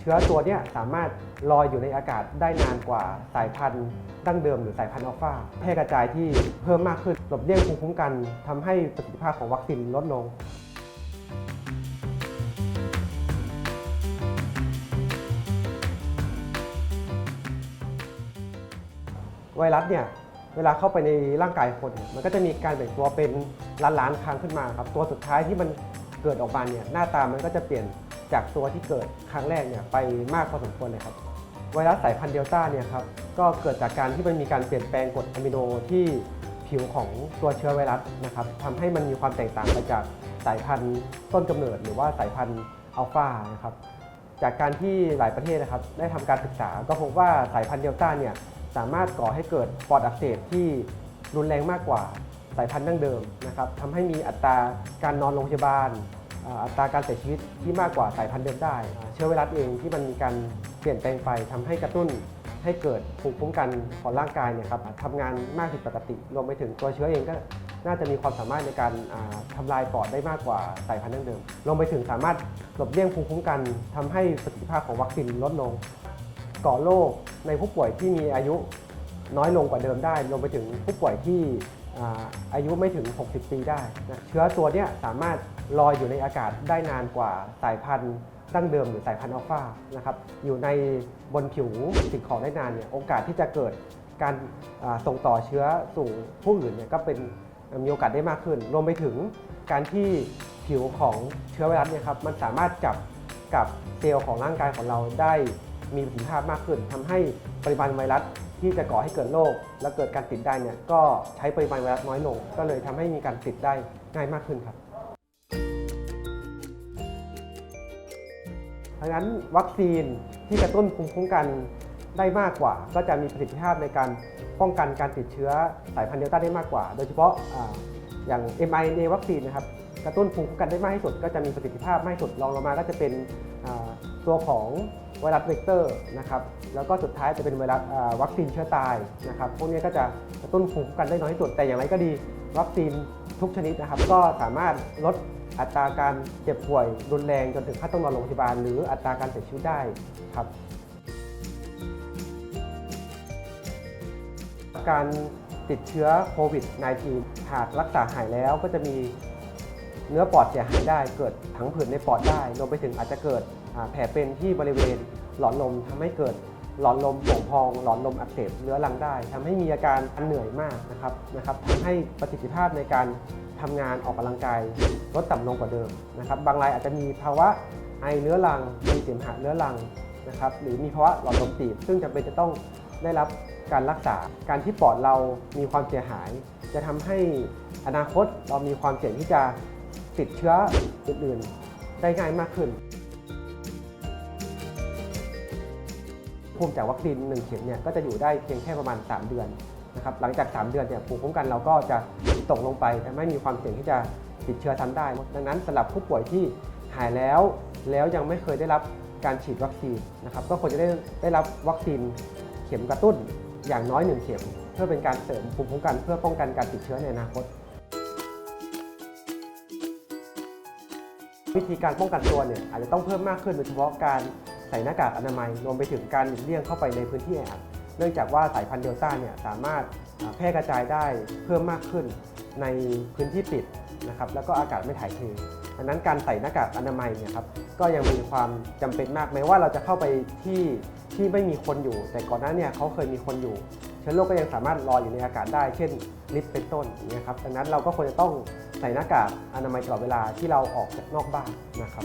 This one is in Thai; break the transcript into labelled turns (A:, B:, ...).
A: เชื้อตัวนี้สามารถลอยอยู่ในอากาศได้นานกว่าสายพันธุ์ดั้งเดิมหรือสายพันธุ์อัลฟาแพร่กระจายที่เพิ่มมากขึ้นหลบเลี่ยงภูมิคุ้มกันทำให้ประสิทธิภาพของวัคซีนลดลงไวรัสเนี่ยเวลาเข้าไปในร่างกายคนเนี่ยมันก็จะมีการแบ่งตัวเป็นล้านล้านๆครั้งขึ้นมาครับตัวสุดท้ายที่มัน เกิดออกมาเนี่ยหน้าตามันก็จะเปลี่ยนจากตัวที่เกิดครั้งแรกเนี่ยไปมากพอสมควรเลยครับไวรัสสายพันธุ์เดลต้าเนี่ยครับก็เกิดจากการที่มันมีการเปลี่ยนแปลงกรดอะมิโนที่ผิวของตัวเชื้อไวรัสนะครับทำให้มันมีความแตกต่างไปจากสายพันธุ์ต้นกำเนิด หรือว่าสายพันธุ์อัลฟานะครับจากการที่หลายประเทศนะครับได้ทำการศึกษา ก็พบว่าสายพันธุ์เดลต้าเนี่ยสามารถก่อให้เกิดปอดอักเสบที่รุนแรงมากกว่า สายพันธุ์ดั้งเดิมนะครับทำให้มีอัตราการนอนโรงพยาบาล อัตราการเสียชีวิตที่มากกว่าสายพันธุ์เดิมได้ เชื้อไวรัสเองที่มันมีการเปลี่ยนแปลงไปทำให้กระตุ้นให้เกิดภูมิคุ้มกันของร่างกายเนี่ยครับทำงานมากผิดปกติ รวมไปถึงตัวเชื้อเองก็น่าจะมีความสามารถในการอ่าทำลายปอดได้มากกว่าสายพันธุ์ดั้งเดิมรวมไปถึงสามารถหลบเลี่ยงภูมิคุ้มกันทำให้ประสิทธิภาพของวัคซีนลดลง ก่อโรคในผู้ป่วยที่มีอายุน้อยลงกว่าเดิมได้ รวมไปถึงผู้ป่วยที่ อายุไม่ถึง 60 ปีได้นะเชื้อตัวนี้สามารถลอยอยู่ในอากาศได้นานกว่าสายพันธุ์ดั้งเดิมหรือสายพันธุ์อัลฟานะครับอยู่ในบนผิวสิ่งของได้นานเนี่ยโอกาสที่จะเกิดการส่งต่อเชื้อสู่ผู้อื่นเนี่ยก็เป็นมีโอกาสได้มากขึ้น รวมไปถึงการที่ผิวของเชื้อไวรัสเนี่ยครับมันสามารถจับกับเซลล์ของร่างกายของเราได้มีประสิทธิภาพมากขึ้นทำให้ปริมาณไวรัส ที่จะก่อให้เกิดโรคและเกิดการติดได้เนี่ยก็ใช้ปริมาณไวรัสน้อยลง ก็เลยทำให้มีการติดได้ง่ายมากขึ้นครับดังนั้นวัคซีนที่กระตุ้นภูมิคุ้มกันได้มากกว่า ก็จะมีประสิทธิภาพในการป้องกันการติดเชื้อสายพันธุ์เดลต้าได้มากกว่า โดยเฉพาะอย่าง mRNA วัคซีนนะครับกระตุ้นภูมิคุ้มกันได้มากที่สุด ก็จะมีประสิทธิภาพมากที่สุดรองลงมาก็จะเป็นตัวของ ไวรัสเวกเตอร์นะครับแล้วก็สุดท้ายจะเป็นไวรัสวัคซีนเชื้อตายนะครับพวกนี้ก็จะกระตุ้นภูมิคุ้มกันได้น้อยที่สุดแต่อย่างไรก็ดี วัคซีนทุกชนิดนะครับ ก็สามารถลดอัตราการเจ็บป่วยรุนแรงจนถึงขั้นต้องนอนโรงพยาบาล หรืออัตราการเสียชีวิตได้ครับ การติดเชื้อโควิด -19 หากรักษาหายแล้วก็จะมี เนื้อปอดเสียหายได้เกิดผังผืดในปอดได้รวมไปถึงอาจจะเกิดแผลเป็นที่บริเวณหลอดลมทำให้เกิดหลอดลมโป่งพอง หลอดลมอักเสบเรื้อรังได้ทำให้มีอาการเหนื่อยมากนะครับนะครับทำให้ประสิทธิภาพในการทำงานออกกำลังกายลดต่ำลงกว่าเดิมนะครับ บางรายอาจจะมีภาวะไอเรื้อรังมีเสมหะเรื้อรังนะครับหรือมีภาวะหลอดลมตีบ ซึ่งจำเป็นจะต้องได้รับการรักษา การที่ปอดเรามีความเสียหาย จะทำให้อนาคตเรามีความเสี่ยงที่จะ ติดเชื้ออื่นๆ ได้ง่ายมากขึ้น ภูมิจากวัคซีน1เข็มเนี่ยก็จะอยู่ได้เพียงแค่ประมาณ 3 เดือนนะครับหลังจาก 3 เดือนเนี่ยภูมิคุ้มกันเราก็จะตกลงไปทำให้มีความเสี่ยงที่จะติดเชื้อซ้ำได้ ดังนั้นสำหรับผู้ป่วยที่หายแล้วแล้วยังไม่เคยได้รับการฉีดวัคซีนนะครับก็ควรจะได้ได้รับวัคซีนเข็มกระตุ้นอย่างน้อย 1 เข็ม เพื่อเป็นการเสริมภูมิคุ้มกันเพื่อป้องกันการติดเชื้อในอนาคต วิธีการป้องกันตัวเนี่ยอาจจะต้องเพิ่มมากขึ้นโดยเฉพาะการใส่หน้ากากอนามัยรวมไปถึงการหลีกเลี่ยงเข้าไปในพื้นที่แออัดเนื่องจากว่าสายพันธุ์เดลต้าเนี่ยสามารถแพร่กระจายได้เพิ่มมากขึ้นในพื้นที่ปิดนะครับแล้วก็อากาศไม่ถ่ายเทดังนั้นการใส่หน้ากากอนามัยเนี่ยครับก็ยังมีความจำเป็นมากแม้ว่าเราจะเข้าไปที่ที่ไม่มีคนอยู่ แต่ก่อนหน้าเนี่ยเขาเคยมีคนอยู่ เชื้อโรคก็ยังสามารถลอยอยู่ในอากาศได้ เช่นลิฟต์เป็นต้นนะครับดังนั้นเราก็ควรจะต้องใส่หน้ากากอนามัยตลอดเวลาที่เราออกจากนอกบ้านนะครับ